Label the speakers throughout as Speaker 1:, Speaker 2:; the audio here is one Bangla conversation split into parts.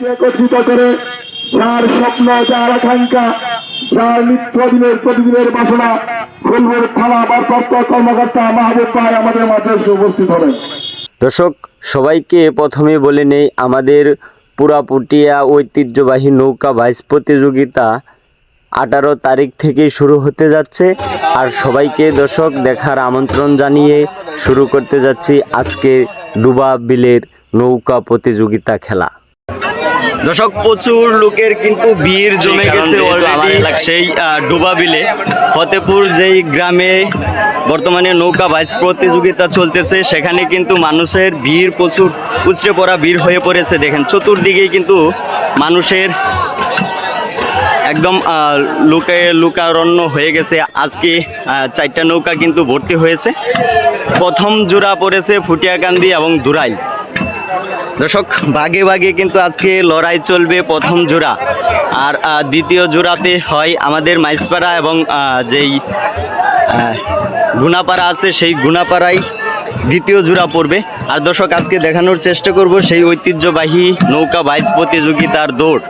Speaker 1: একত্রিত করে যার স্বপ্ন, যার আকাঙ্ক্ষা, যার প্রতিদিনের বাসনা থানা কর্মকর্তা মাহবুব আমাদের উপস্থিত হবেন।
Speaker 2: দর্শক, সবাইকে প্রথমে বলে নেই, আমাদের পুরাপুটিয়া ঐতিহ্যবাহী নৌকা বাইস প্রতিযোগিতা আঠারো তারিখ থেকে শুরু হতে যাচ্ছে। আর সবাইকে দর্শক, দেখার আমন্ত্রণ জানিয়ে শুরু করতে যাচ্ছি আজকে ডুবা বিলের নৌকা প্রতিযোগিতা খেলা। দর্শক প্রচুর লোকের কিন্তু ভিড় জমে গেছে অলরেডি সেই ডুবা বিলে ফতেপুর যেই গ্রামে বর্তমানে নৌকা বাইচ প্রতিযোগিতা চলতেছে সেখানে কিন্তু মানুষের ভিড় প্রচুর উচড়ে পড়া ভিড় হয়ে পড়েছে। দেখেন চতুর্দিকেই কিন্তু মানুষের একদম লুকে লুকারণ্য হয়ে গেছে। আজকে চারটা নৌকা কিন্তু ভর্তি হয়েছে। প্রথম জোড়া পড়েছে ফুটিয়াকান্দি এবং দুরাই। দর্শক, ভাগে ভাগে কিন্তু আজকে লড়াই চলবে প্রথম জোড়া। আর দ্বিতীয় জোড়াতে হয় আমাদের মাইসপাড়া এবং যেই গুনাপাড়া আছে, সেই গুনাপাড়ায় দ্বিতীয় জোড়া পড়বে। আর দর্শক, আজকে দেখানোর চেষ্টা করব সেই ঐতিহ্যবাহী নৌকা বাইচ প্রতিযোগিতার দৌড়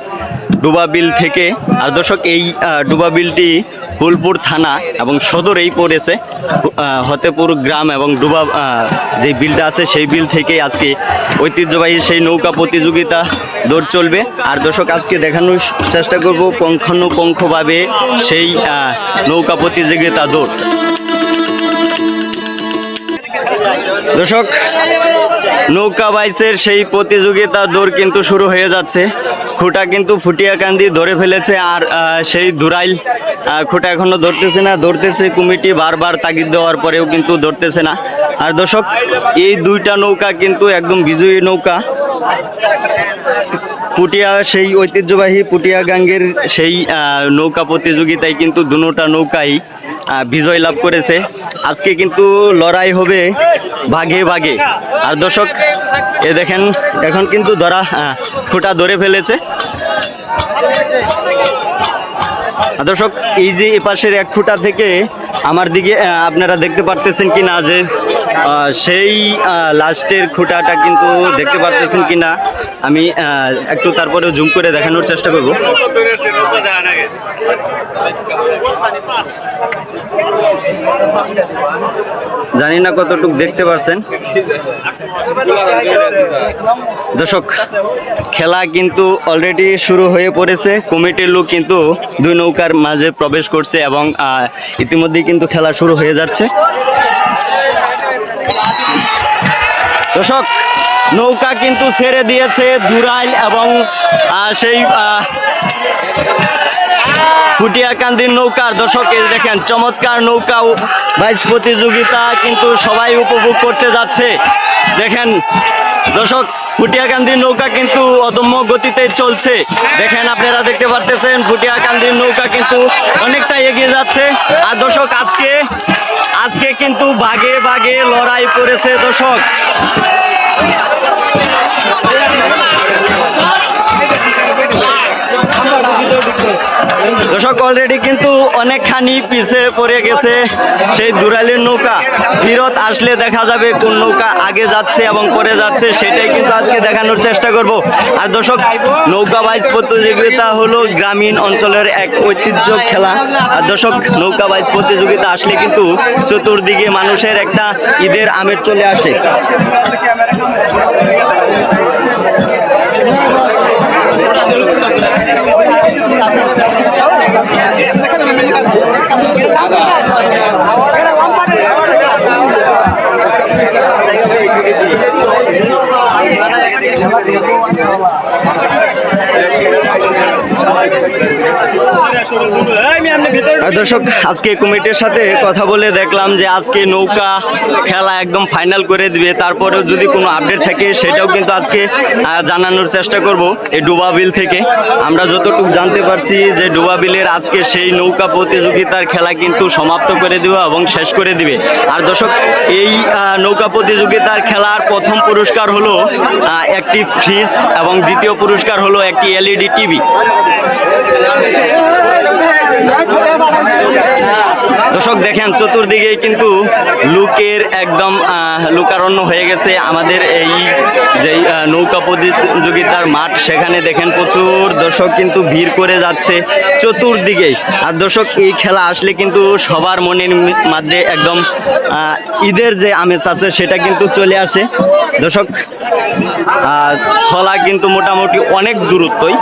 Speaker 2: ডুবাবিল থেকে। আর দর্শক, এই ডুবাবিলটি ফুলপুর থানা এবং সদর এই পড়েছে হতেপুর গ্রাম এবং ডুবা যে বিলটা আছে সেই বিল থেকে আজকে ঐতিহ্যবাহী সেই নৌকা প্রতিযোগিতা দৌড় চলবে। আর দর্শক, আজকে দেখানোর চেষ্টা করব পঙ্খানুপঙ্খভাবে সেই নৌকা প্রতিযোগিতা দৌড়। দর্শক নৌকা বাইসের সেই প্রতিযোগিতা দৌড় কিন্তু শুরু হয়ে যাচ্ছে। খুঁটা কিন্তু ফুটিয়াকান্দি ধরে ফেলেছে আর সেই দুরাইল খুঁটা এখনও ধরতেছে না, ধরতেছে কমিটি বারবার তাগিদ দেওয়ার পরেও কিন্তু ধরতেছে না। আর দর্শক, এই দুইটা নৌকা কিন্তু একদম বিজয়ী নৌকা। পুটিয়া সেই ঐতিহ্যবাহী পুটিয়া গাঙ্গের সেই নৌকা প্রতিযোগিতায় কিন্তু দুটা নৌকাই বিজয় লাভ করেছে। আজকে কিন্তু লড়াই হবে ভাগে ভাগে। আর দর্শক, এ দেখেন, এখন কিন্তু ধরা খুঁটা ধরে ফেলেছে। দর্শক, এই যে এপাশের এক ফুটা থেকে আমার দিকে আপনারা দেখতে পারতেছেন কি না যে সেই লাস্টের খুঁটাটা কিন্তু দেখতে পারতেছেন কি না, আমি একটু তারপরে জুম করে দেখানোর চেষ্টা করব। জানি না কতটুকু দেখতে পারছেন। দর্শক, খেলা কিন্তু অলরেডি শুরু হয়ে পড়েছে। কমিটির লোক কিন্তু দুই নৌকার মাঝে প্রবেশ করছে এবং ইতিমধ্যে কিন্তু খেলা শুরু হয়ে যাচ্ছে। দর্শক, নৌকা কিন্তু ছেড়ে দিয়েছে দুরাইল এবং সেই ফুটিয়াকান্দির নৌকার দর্শক দেখেন, চমৎকার নৌকা বাইচ প্রতিযোগিতা কিন্তু সবাই উপভোগ করতে যাচ্ছে। দেখেন, দর্শক ফুটিয়াকান্দির নৌকা কিন্তু অদম্য গতিতে চলছে। দেখেন আপনারা দেখতে পারতেছেন ফুটিয়াকান্দির নৌকা কিন্তু অনেকটা এগিয়ে যাচ্ছে। আর দর্শক, আজকে আজকে কিন্তু বাগে বাগে লড়াই করেছে দর্শক। দর্শক অলরেডি কিন্তু অনেকখানি পিছে পড়ে গেছে সেই দুরালির নৌকা। ফিরত আসলে দেখা যাবে কোন নৌকা আগে যাচ্ছে এবং পরে যাচ্ছে, সেটাই কিন্তু আজকে দেখানোর চেষ্টা করব। আর দর্শক, নৌকা বাইচ প্রতিযোগিতা হলো গ্রামীণ অঞ্চলের এক ঐতিহ্য খেলা। আর দর্শক, নৌকা বাইচ প্রতিযোগিতা আসলে কিন্তু চতুর্দিকে মানুষের একটা ঈদের আমেজ চলে আসে। 咱们干วไม่ দর্শক, আজকে কমিটির সাথে কথা বলে দেখলাম যে আজকে নৌকা খেলা একদম ফাইনাল করে দিবে। তারপরেও যদি কোনো আপডেট থাকে, সেটাও কিন্তু আজকে জানানোর চেষ্টা করব এই ডুবাবিল থেকে। আমরা যতটুকু জানতে পারছি যে ডুবাবিলের আজকে সেই নৌকা প্রতিযোগিতার খেলা কিন্তু সমাপ্ত করে দেবে এবং শেষ করে দিবে। আর দর্শক, এই নৌকা প্রতিযোগিতার খেলার প্রথম পুরস্কার হলো একটি ফ্রিজ এবং দ্বিতীয় পুরস্কার হলো একটি এলইডি টিভি দর্শক, দেখেন চতুর্দিকে কিন্তু লুকের একদম লুকারণ্য হয়ে গেছে। আমাদের এই যে নৌকা প্রতিযোগিতার মাঠ, সেখানে দেখেন প্রচুর দর্শক কিন্তু ভিড় করে যাচ্ছে চতুর্দিকেই আর দর্শক, এই খেলা আসলে কিন্তু সবার মনের মাঝে একদম ঈদের যে আমেজ আছে, সেটা কিন্তু চলে আসে। দর্শক খলা কিন্তু মোটামুটি অনেক দূরত্বই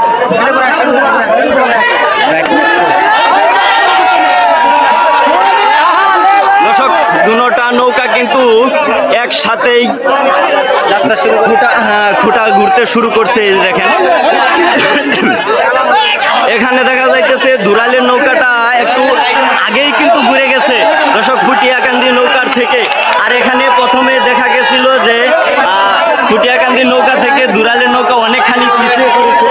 Speaker 2: দর্শক দুটা নৌকা কিন্তু একসাথেই যাত্রা শুরু খুঁটা হ্যাঁ খুঁটা ঘুরতে শুরু করছে দেখেন। এখানে দেখা যাইতেছে দুরালের নৌকাটা একটু আগেই কিন্তু ঘুরে গেছে। দর্শক ফুটিয়াকান্দি নৌকার থেকে। আর এখানে প্রথমে দেখা গেছিল যে ফুটিয়াকান্দি নৌকা থেকে দুরালের নৌকা অনেকখানি পিছিয়ে পড়েছে।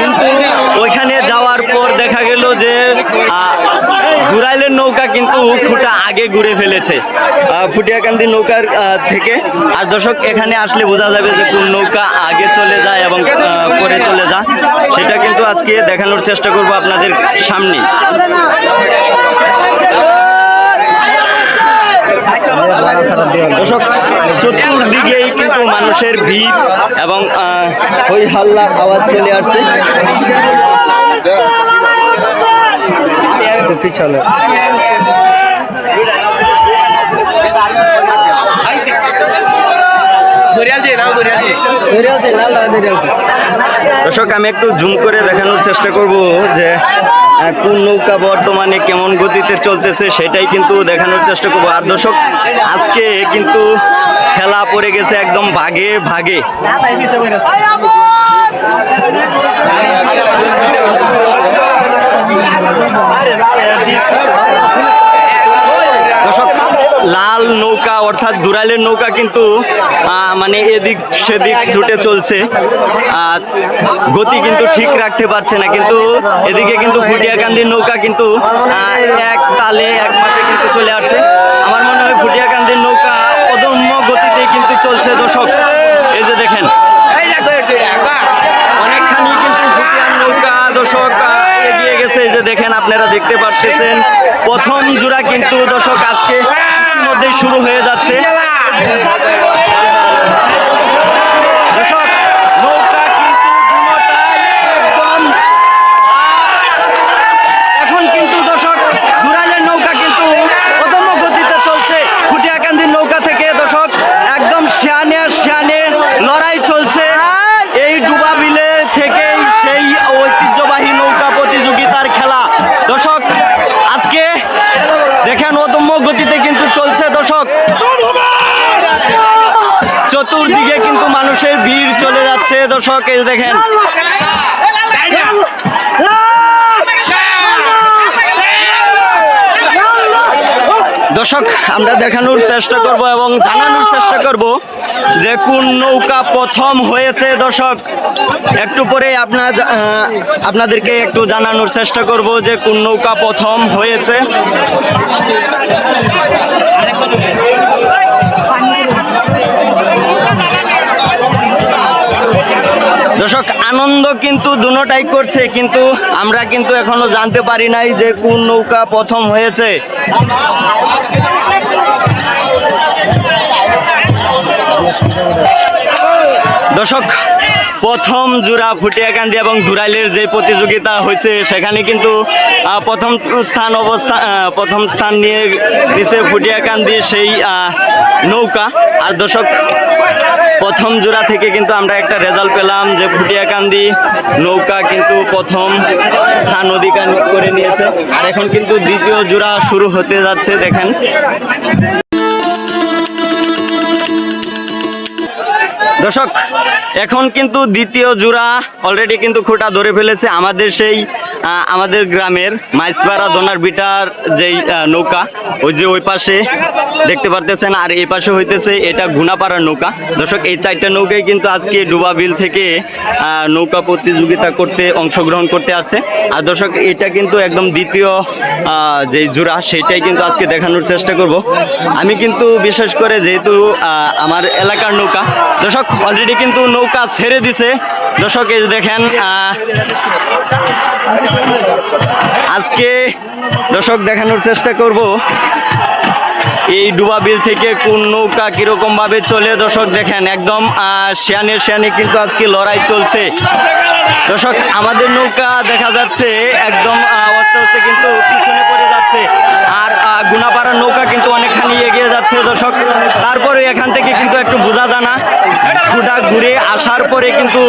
Speaker 2: কিন্তু ওইখানে যাওয়ার পর দেখা গেল যে দুরাইলের নৌকা কিন্তু খুঁটা আগে ঘুরে ফেলেছে ফুটিয়াকান্দি নৌকার থেকে। আর দর্শক এখানে আসলে বোঝা যাবে যে কোন নৌকা আগে চলে যায় এবং পরে চলে যায়। সেটা কিন্তু আজকে দেখানোর চেষ্টা করব আপনাদের সামনে। দর্শক চতুর্দিকেই কিন্তু মানুষের ভিড় এবং ওই হাল্লার আওয়াজ চলে আসছে। পিছনে। দর্শক, আমি একটু জুম করে দেখানোর চেষ্টা করব যে কোন নৌকা বর্তমানে কেমন গতিতে চলতেছে সেটাই কিন্তু দেখানোর চেষ্টা করব। আর দর্শক, আজকে কিন্তু খেলা পড়ে গেছে একদম ভাগে ভাগে। দর্শক লাল নৌকা অর্থাৎ দুরালের নৌকা কিন্তু মানে এদিক সেদিক ছুটে চলছে। গতি কিন্তু ঠিক রাখতে পারছে না, কিন্তু এদিকে কিন্তু ফুটিয়াকান্দির নৌকা কিন্তু এক তালে, এক মাঠে কিন্তু চলে আসছে। আমার মনে হয় ফুটিয়াকান্দির নৌকা অদম্য গতিতে কিন্তু চলছে দর্শক। এই যে দেখেন, অনেকখানি কিন্তু ফুটিয়ার নৌকা দর্শক এগিয়ে গেছে। এই যে দেখেন দেখতে পারতেছেন। প্রথম জোড়া কিন্তু দর্শক আজকে মধ্যেই শুরু হয়ে যাচ্ছে। দর্শক নৌকা কিন্তু দুটোটাই একদম আহ, এখন কিন্তু দর্শক দুরালের নৌকা কিন্তু অদম্য গতিতে চলছে ফুটিয়াকান্দির নৌকা থেকে দর্শক একদম শিয়ানে শিয়ানে লড়াই চলছে এই ডুবা বিলে থেকেই সেই ঐতিহ্যবাহী নৌকা প্রতিযোগিতার খেলা দর্শক আজকে দেখেন অদম্য গতিতে কিন্তু চলছে দর্শক। চতুর্দিকে কিন্তু মানুষের ভিড় চলে যাচ্ছে দর্শক এই দেখেন। দর্শক, আমরা দেখানোর চেষ্টা করব এবং জানানোর চেষ্টা করব যে কোন নৌকা প্রথম হয়েছে। দর্শক, একটু পরে আপনার আপনাদেরকে একটু জানানোর চেষ্টা করব যে কোন নৌকা প্রথম হয়েছে। আনন্দ কিন্তু দুটাই করছে, কিন্তু আমরা কিন্তু এখনও জানতে পারি নাই যে কোন নৌকা প্রথম হয়েছে। দর্শক, প্রথম জোড়া ফুটিয়াকান্দি এবং ধুরাইলের যে প্রতিযোগিতা হয়েছে, সেখানে কিন্তু প্রথম স্থান অবস্থা প্রথম স্থান নিয়ে নিচে ফুটিয়াকান্দি সেই নৌকা। আর দর্শক, প্রথম জোড়া থেকে কিন্তু আমরা একটা রেজাল্ট পেলাম যে ফুটিয়াকান্দি নৌকা কিন্তু প্রথম স্থান অধিকার করে নিয়েছে। আর এখন কিন্তু দ্বিতীয় জোড়া শুরু হতে যাচ্ছে, দেখেন। দর্শক, এখন কিন্তু দ্বিতীয় জোড়া অলরেডি কিন্তু খুঁটা ধরে ফেলেছে আমাদের সেই আমাদের গ্রামের মাইসপাড়া দোনার বিটার যেই নৌকা, ওই যে ওই পাশে দেখতে পারতেছেন, আর এই পাশে হইতেছে এটা গুনাপাড়ার নৌকা। দর্শক, এই চারটা নৌকাই কিন্তু আজকে ডুবা বিল থেকে নৌকা প্রতিযোগিতা করতে, অংশগ্রহণ করতে আসছে। আর দর্শক, এটা কিন্তু একদম দ্বিতীয় যে জোড়া, সেটাই কিন্তু আজকে দেখানোর চেষ্টা করব। আমি কিন্তু বিশেষ করে যেহেতু আমার এলাকার নৌকা, দর্শক অলরেডি কিন্তু নৌকা ছেড়ে দিছে। দর্শক, এই দেখেন আজকে দর্শক দেখানোর চেষ্টা করব এই ডুবা বিল থেকে কোন নৌকা কীরকম ভাবে চলে। দর্শক দেখেন, একদম শিয়ানে শিয়ানে কিন্তু আজকে লড়াই চলছে। দর্শক, আমাদের নৌকা দেখা যাচ্ছে, একদম আস্তে আস্তে কিন্তু পিছনে পড়ে যাচ্ছে। আর গুনাপাড়ার নৌকা কিন্তু অনেকখানি এগিয়ে যাচ্ছে দর্শক। তারপরে এখান থেকে কিন্তু একটু বোঝা যায় না। খুঁটা ঘুরে আসার পরে কিন্তু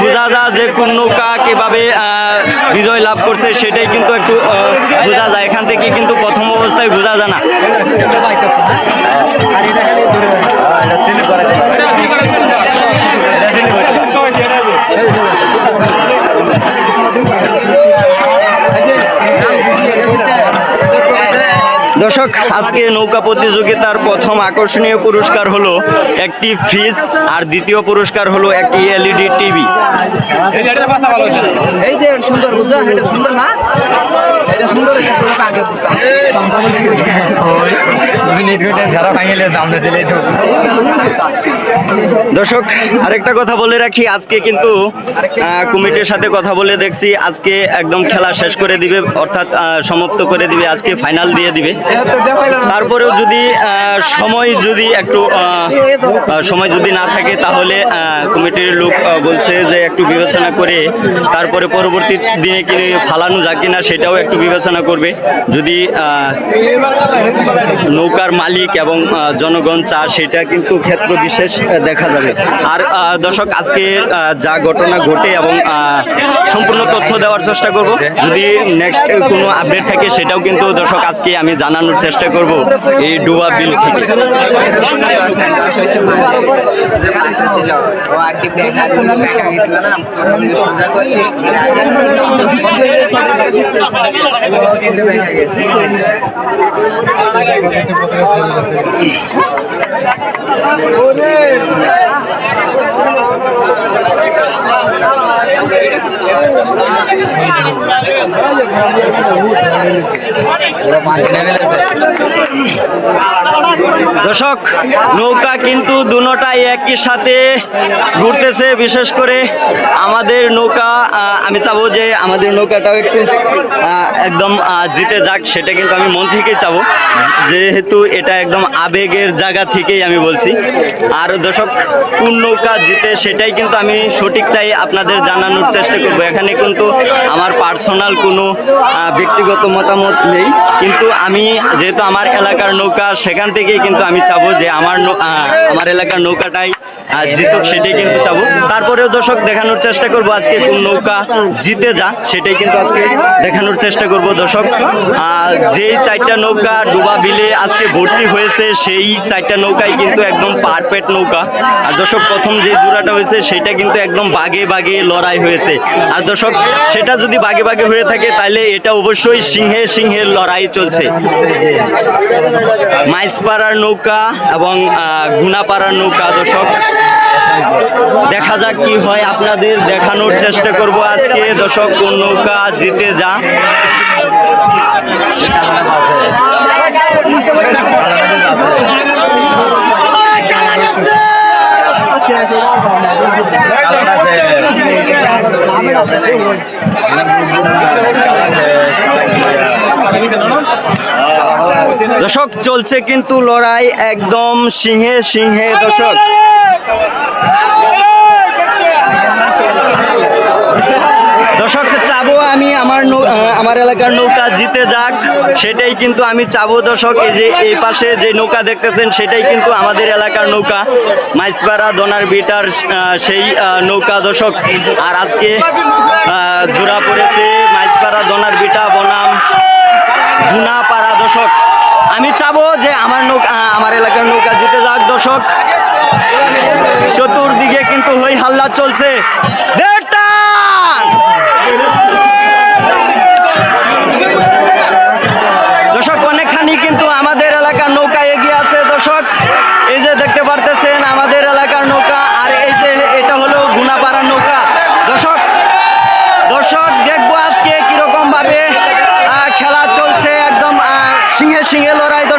Speaker 2: বোঝা যায় যে কোন নৌকা কীভাবে বিজয় লাভ করছে, সেটাই কিন্তু একটু বোঝা যায়। এখান থেকে কিন্তু প্রথম অবস্থায় বোঝা যায় না। দর্শক আজকে নৌকা প্রতিযোগিতার প্রথম আকর্ষণীয় পুরস্কার হলো একটি ফ্রিজ আর দ্বিতীয় পুরস্কার হলো একটি এলইডি টিভি।
Speaker 3: এই যে সুন্দর এটা সুন্দর না? এটা সুন্দর
Speaker 2: দর্শক, আরেকটা কথা বলে রাখি, আজকে কিন্তু কমিটির সাথে কথা বলে দেখছি, আজকে একদম খেলা শেষ করে দিবে, অর্থাৎ সমাপ্ত করে দিবে, আজকে ফাইনাল দিয়ে দিবে। তারপরেও যদি সময় যদি একটু সময় যদি না থাকে, তাহলে কমিটির লোক বলছে যে একটু বিবেচনা করে, তারপরে পরবর্তী দিনে কি ফালানো যায় কিনা, সেটাও একটু বিবেচনা করবে। যদি নৌকার মালিক এবং জনগণ চা সেটা কিন্তু ক্ষেত্র বিশেষ দেখা যাবে। আর দর্শক, আজকে যা ঘটনা ঘটে এবং সম্পূর্ণ তথ্য দেওয়ার চেষ্টা করব। যদি নেক্সট কোনো আপডেট থাকে, সেটাও কিন্তু দর্শক আজকে আমি জানানোর চেষ্টা করব এই ডুবা বিল থেকে।
Speaker 3: Thank you.
Speaker 2: দর্শক, নৌকা কিন্তু দুটাই একই সাথে ঘুরতেছে। বিশেষ করে আমাদের নৌকা আমি চাবো যে আমাদের নৌকাটাও একটু একদম জিতে যাক, সেটা কিন্তু আমি মন থেকেই চাবো। যেহেতু এটা একদম আবেগের জায়গা থেকেই আমি বলছি। আর দর্শক, কোন নৌকা জিতে সেটাই কিন্তু আমি সঠিকটাই আপনাদের জানানোর চেষ্টা করব। এখানে কিন্তু আমার পার্সোনাল কোনো ব্যক্তিগত মতামত নেই। কিন্তু আমি যেহেতু আমার এলাকার নৌকা, সেখান থেকেই কিন্তু আমি চাবো যে আমার আমার এলাকার নৌকাটাই জিতুক, সেটাই কিন্তু চাবো। তারপরেও দর্শক, দেখানোর চেষ্টা করব আজকে কোন নৌকা জিতে যা, সেটাই কিন্তু আজকে দেখানোর চেষ্টা করব দর্শক। যেই চারটা নৌকা ডুবা বিলে আজকে ভর্তি হয়েছে, সেই চারটা নৌকাই কিন্তু একদম পারফেক্ট নৌকা। আর দর্শক, প্রথম যে জোড়াটা হয়েছে, সেটা কিন্তু একদম বাগে বাগে লড়াই হয়েছে। আর দর্শক, সেটা যদি বাগে বাগে হয়ে থাকে, তাহলে এটা অবশ্যই সিংহে সিংহের লড়াই চলছে। মাইসপাড়ার নৌকা এবং গুনাপাড়ার নৌকা, দর্শক, দেখা যাক কি হয়। আপনাদের দেখানোর চেষ্টা করব আজকে। দর্শক, কোন নৌকা জিতে যা। দর্শক চলছে কিন্তু লড়াই একদম সিংহে সিংহে দর্শক চাবো আমি আমার আমার এলাকার নৌকা জিতে যাক, সেটাই কিন্তু আমি চাবো দর্শক। এই যে এই পাশে যে নৌকা দেখতেছেন, সেটাই কিন্তু আমাদের এলাকার নৌকা। মাইসপাড়া, দোনার বিটার সেই নৌকা দর্শক। আর আজকে জোড়া পড়েছে মাইসপাড়া, দোনার বিটা বনাম গুনাপাড়া দর্শক। আমি চাবো যে আমার নৌকা আমার এলাকার নৌকা জিতে যাক দর্শক। চতুর্দিকে কিন্তু হই হাল্লা চলছে। দেড়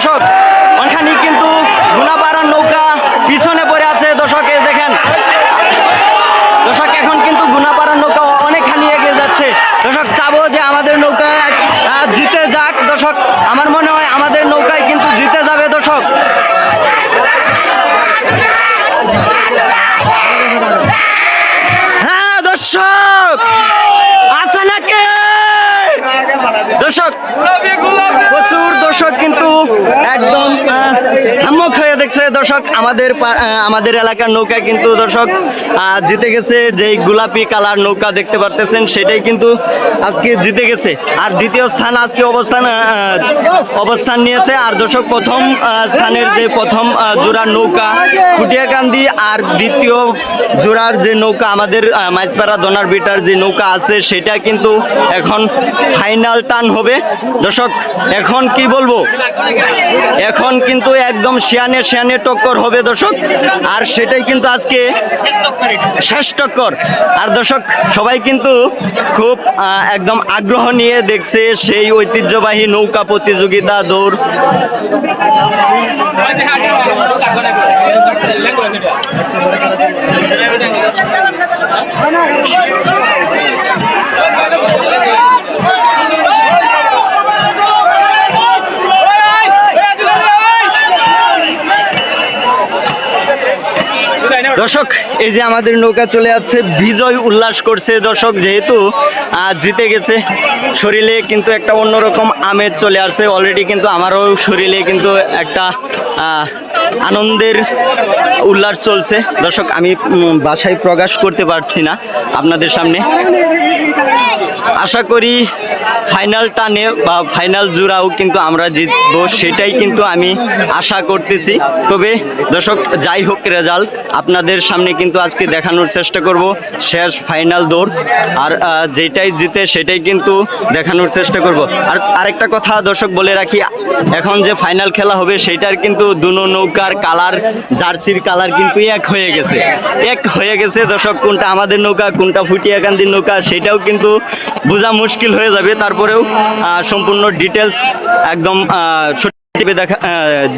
Speaker 2: দর্শক অনখানি কিন্তু গুনাপাড়ার নৌকা পিছনে পড়ে আছে। দর্শক দেখেন। দর্শক, এখন কিন্তু গুনাপাড়ার নৌকা অনেকখানি এগিয়ে যাচ্ছে। দর্শক, চাবো যে আমাদের নৌকা জিতে যাক। দর্শক, আমার মনে হয় আমাদের নৌকায় কিন্তু জিতে দর্শক প্রচুর দর্শক কিন্তু একদম আমক হয়ে এলাকার নৌকা কিন্তু দর্শক জিতে গেছে যেই গোলাপি কালার নৌকা দেখতে পারতেছেন সেটাই কিন্তু আজকে জিতে গেছে। আর দ্বিতীয় স্থান আজকে অবস্থান অবস্থান নিয়েছে। আর দর্শক প্রথম স্থানের যে প্রথম জোড়ার নৌকা কুটিয়াকান্দি আর দ্বিতীয় জোড়ার যে নৌকা আমাদের আহ, মাইজপাড়া দোনার বিটার যে নৌকা আছে সেটা কিন্তু এখন ফাইনাল টান হবে। দর্শক এখন কি বলব? এখন কিন্তু একদম শিয়ানে শিয়ানে টক্কর হবে দর্শক। আর সেটাই কিন্তু আজকে শেষ টক্কর। আর দর্শক, সবাই কিন্তু খুব একদম আগ্রহ নিয়ে দেখছে সেই ঐতিহ্যবাহী নৌকা প্রতিযোগিতা দৌড়। দর্শক, এই যে আমাদের নৌকা চলে যাচ্ছে, বিজয় উল্লাস করছে দর্শক, যেহেতু জিতে গেছে, শরীরে কিন্তু একটা অন্যরকম আমেজ চলে আসছে অলরেডি কিন্তু আমারও শরীরে কিন্তু একটা আনন্দের উল্লাস চলছে। দর্শক, আমি বাসায় প্রকাশ করতে পারছি না আপনাদের সামনে। আশা করি ফাইনাল টানে বা ফাইনাল জুড়াও কিন্তু আমরা জিতবো, সেটাই কিন্তু আমি আশা করতেছি। তবে, দর্শক, যাই হোক রেজাল্ট, আপনাদের সামনে কিন্তু আজকে দেখানোর চেষ্টা করব, শেষ ফাইনাল দৌড়। আর যেটাই জিতে সেটাই কিন্তু দেখানোর চেষ্টা করব। আর আরেকটা কথা দর্শক বলে রাখি, এখন যে ফাইনাল খেলা হবে, সেটার কিন্তু দুনো নৌকার কালার জার্সির কালার কিন্তু এক হয়ে গেছে। এক হয়ে গেছে দর্শক কোনটা আমাদের নৌকা কোনটা ফুটিয়াকান্দির নৌকা সেটাও কিন্তু বোঝা মুশকিল হয়ে যাবে। তারপরেও সম্পূর্ণ ডিটেলস একদম আহ, দেখা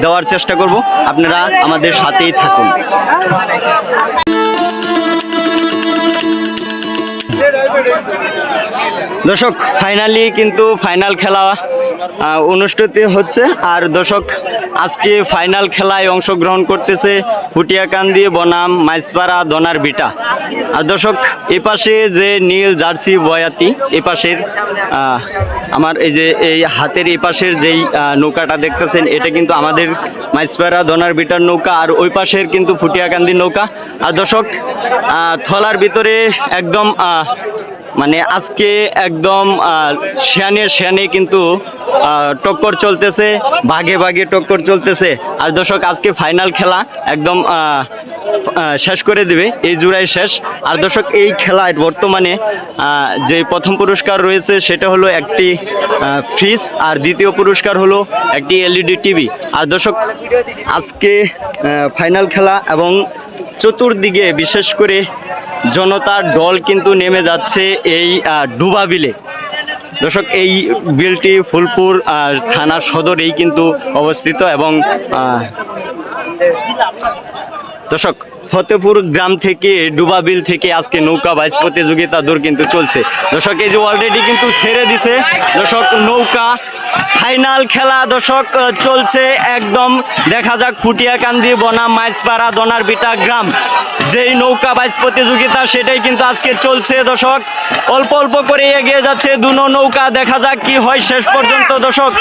Speaker 2: দেওয়ার চেষ্টা করব। আপনারা আমাদের সাথেই থাকুন। দর্শক ফাইনালি কিন্তু ফাইনাল খেলা অনুষ্ঠিত হচ্ছে। আর দর্শক, আজকে ফাইনাল খেলায় অংশগ্রহণ করতেছে ফুটিয়াকান্দি বনাম মাইসপাড়া দনার বিটা। আর দর্শক, এপাশে যে নীল জার্সি বয়াতি, এপাশের আমার এই যে এই হাতের এপাশের যেই নৌকাটা দেখতেছেন, এটা কিন্তু আমাদের মাইসপাড়া দনার বিটার নৌকা, আর ওই পাশের কিন্তু ফুটিয়াকান্দির নৌকা। আর দর্শক থলার ভিতরে একদম মানে আজকে একদম শিয়ানে শিয়ানে কিন্তু টক্কর চলতেছে, ভাগে ভাগে টক্কর চলতেছে। আর দর্শক, আজকে ফাইনাল খেলা একদম শেষ করে দেবে, এই জুড়াই শেষ। আর দর্শক, এই খেলায় বর্তমানে যে প্রথম পুরস্কার রয়েছে, সেটা হলো একটি ফ্রিজ আর দ্বিতীয় পুরস্কার হলো একটি এলইডি টিভি আর দর্শক, আজকে ফাইনাল খেলা এবং চতুর্দিকে বিশেষ করে জনতার দল কিন্তু নেমে যাচ্ছে এই ডুবা বিলে। দর্শক, এই বিলটি ফুলপুর থানা সদরেই কিন্তু অবস্থিত এবং দর্শক ফতেপুর গ্রাম থেকে, ডুবাবিল থেকে আজকে নৌকা বাইচ প্রতিযোগিতা দূর কিন্তু চলছে। দর্শক, এই যে অলরেডি কিন্তু ছেড়ে দিছে। দর্শক, নৌকা ফাইনাল খেলা দর্শক চলছে একদম। দেখা যাক ফুটিয়াকান্দি, বনাম মাইসপাড়া দনার বিটা গ্রাম। যেই নৌকা বাইচ প্রতিযোগিতা, সেটাই কিন্তু আজকে চলছে দর্শক। অল্প অল্প করে এগিয়ে যাচ্ছে দুনো নৌকা। দেখা যাক কি হয় শেষ পর্যন্ত দর্শক।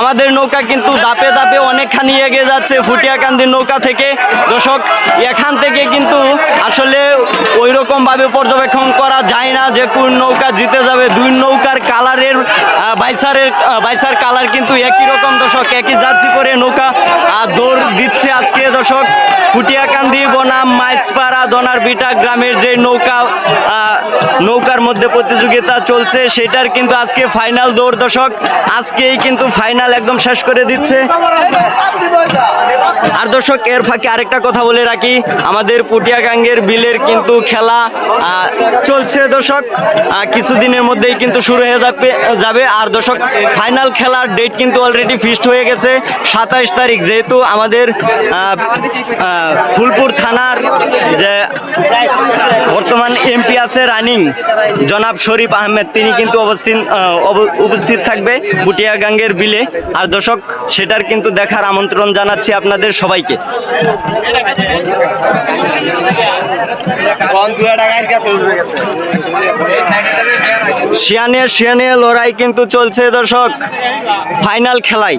Speaker 2: আমাদের নৌকা কিন্তু দাপে দাপে অনেকখানি এগিয়ে যাচ্ছে ফুটিয়াকান্দির নৌকা থেকে। দর্শক, এখান থেকে কিন্তু আসলে ওই রকম ভাবে পর্যবেক্ষণ করা যায় না যে কোন নৌকা জিতে যাবে। দুই নৌকার কালারের বাইসারের বাইসার কালার কিন্তু একই রকম। দর্শক, একই জার্সি করে নৌকা দৌড় দিচ্ছে আজকে দর্শক। ফুটিয়াকান্দি বনাম মাইসপাড়া দনার বিটা গ্রামের যে নৌকা নৌকার মধ্যে প্রতিযোগিতা চলছে, সেটার কিন্তু আজকে ফাইনাল দৌড়। দর্শক, আজকেই কিন্তু ফাইনাল একদম শেষ করে দিচ্ছে। আর দর্শক, এর ফাঁকে আরেকটা কথা বলে রাখি। আমাদের পুটিয়াগাঙ্গের বিলের কিন্তু খেলা চলছে দর্শক। কিছুদিনের মধ্যেই কিন্তু শুরু হয়ে যাবে আর দর্শক ফাইনাল খেলার ডেট কিন্তু অলরেডি ফিক্সড হয়ে গেছে, সাতাইশ তারিখ। যেহেতু আমাদের ফুলপুর থানার যে বর্তমান এমপি আছে রানিং জনাব শরীফ আহমেদ, তিনি কিন্তু অবস্থিত উপস্থিত থাকবে পুটিয়াগাঙ্গের বিলে। আর দর্শক, সেটার কিন্তু দেখার আমন্ত্রণ জানাচ্ছি আপনাদের সবাইকে। শিয়ানে শিয়ানে লড়াই কিন্তু চলছে দর্শক। ফাইনাল খেলায়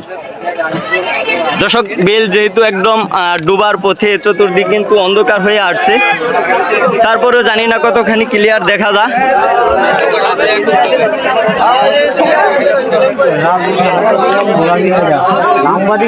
Speaker 2: দর্শক, বেল যেহেতু একদম ডুবার পথে চতুর্দিক কিন্তু অন্ধকার হয়ে আসছে। তারপরেও জানি না কতখানি ক্লিয়ার দেখা যায়
Speaker 4: লাম্বাদি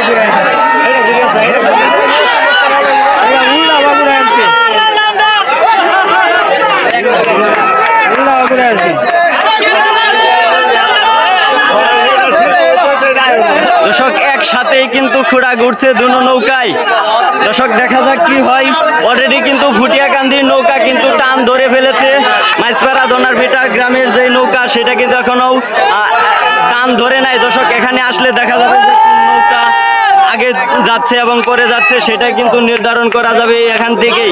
Speaker 2: একসাথেই কিন্তু খুঁড়া ঘুরছে দুনো নৌকায়। দর্শক দেখা যাক কি হয়। অলরেডি কিন্তু ভুটিয়াকান্দির নৌকা কিন্তু টান ধরে ফেলেছে। মাইসপাড়া দোনার ভিটা গ্রামের যে নৌকা সেটা কিন্তু এখনও আহ, টান ধরে নাই। দর্শক এখানে আসলে দেখা যাবে যে নৌকা আগে যাচ্ছে এবং পরে যাচ্ছে সেটা কিন্তু নির্ধারণ করা যাবে এখান থেকেই।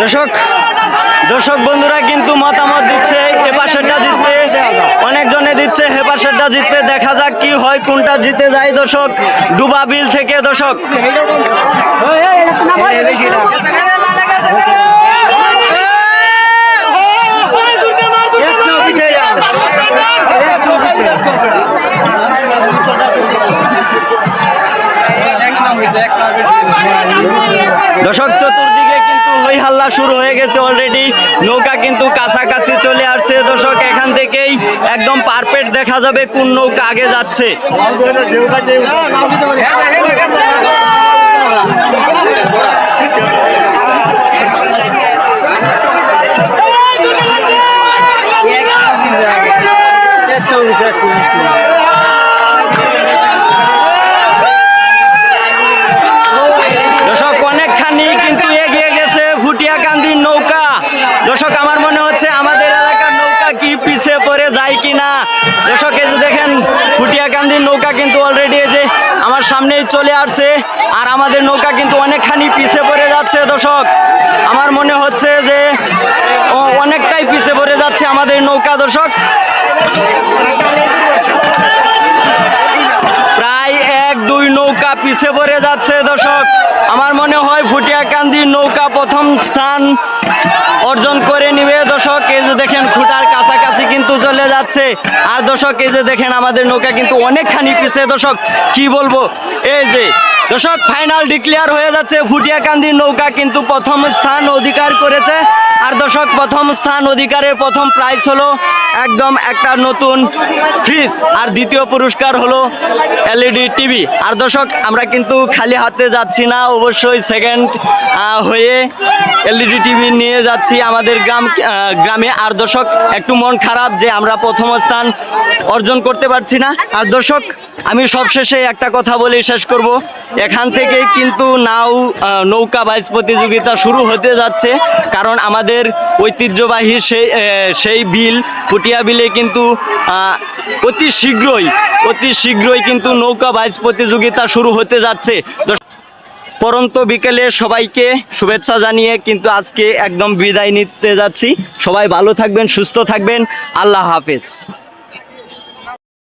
Speaker 2: দর্শক দর্শক বন্ধুরা কিন্তু মতামত দিচ্ছে এ পাশেরটা জিতবে অনেকজনে দিচ্ছে হে পাশেরটা জিতবে দেখা যাক কি হয় কোনটা জিতে যায় দর্শক ডুবা বিল থেকে দর্শক দর্শক চতুর্দিকে কিন্তু হই হাল্লা শুরু হয়ে গেছে অলরেডি নৌকা কিন্তু কাছাকাছি চলে আসছে দর্শক এখান থেকেই একদম পারফেক্ট দেখা যাবে কোন নৌকা আগে যাচ্ছে অনেকখানি কিন্তু এগিয়ে গেছে ভুটিয়াকান্দির নৌকা দর্শক আমার মনে হচ্ছে আমাদের এলাকার নৌকা কি পিছিয়ে পড়ে যায় কিনা? দর্শক যে দেখেন ভুটিয়াকান্দির নৌকা কিন্তু অলরেডি যে আমার সামনেই চলে আসছে। আর আমাদের নৌকা কিন্তু অনেকখানি পিছিয়ে পড়ে যাচ্ছে, দর্শক। আমার মনে হচ্ছে যে অনেকটাই পিছিয়ে পড়ে যাচ্ছে আমাদের নৌকা, দর্শক। প্রায় এক, দুই নৌকা পিছে পড়ে যাচ্ছে, দর্শক। আমার মনে হয় ফুটিয়াকান্দির নৌকা প্রথম স্থান অর্জন করে নিবে। দর্শক, এই যে দেখেন খুঁটার কাছাকাছি কিন্তু চলে যাচ্ছে। আর দর্শক, এই যে দেখেন আমাদের নৌকা কিন্তু অনেকখানি পিছে। দর্শক, কি বলব? এই যে, দর্শক ফাইনাল ডিক্লেয়ার হয়ে যাচ্ছে। ফুটিয়াকান্দির নৌকা কিন্তু প্রথম স্থান অধিকার করেছে। আর দর্শক, প্রথম স্থান অধিকারের প্রথম প্রাইজ হলো একদম একটা নতুন ফ্রিজ আর দ্বিতীয় পুরস্কার হলো এলইডি টিভি আর দর্শক, আমরা কিন্তু খালি হাতে যাচ্ছি না। অবশ্যই সেকেন্ড হয়ে এলইডি টিভি নিয়ে যাচ্ছি আমাদের গ্রাম গ্রামে। আর দর্শক, একটু মন খারাপ যে আমরা প্রথম স্থান অর্জন করতে পারছি না। আর দর্শক, আমি সবশেষে একটা কথা বলে শেষ করব। এখান থেকেই কিন্তু নাও নৌকা বাইচ প্রতিযোগিতা শুরু হতে যাচ্ছে। কারণ আমাদের ঐতিহ্যবাহী সেই সেই বিল, পুটিয়া বিলে কিন্তু অতি শীঘ্রই অতি শীঘ্রই কিন্তু নৌকা বাইচ প্রতিযোগিতা শুরু হতে যাচ্ছে। পরন্ত বিকেলে সবাইকে শুভেচ্ছা জানিয়ে কিন্তু আজকে একদম বিদায় নিতে যাচ্ছি। সবাই ভালো থাকবেন, সুস্থ থাকবেন। আল্লাহ হাফেজ।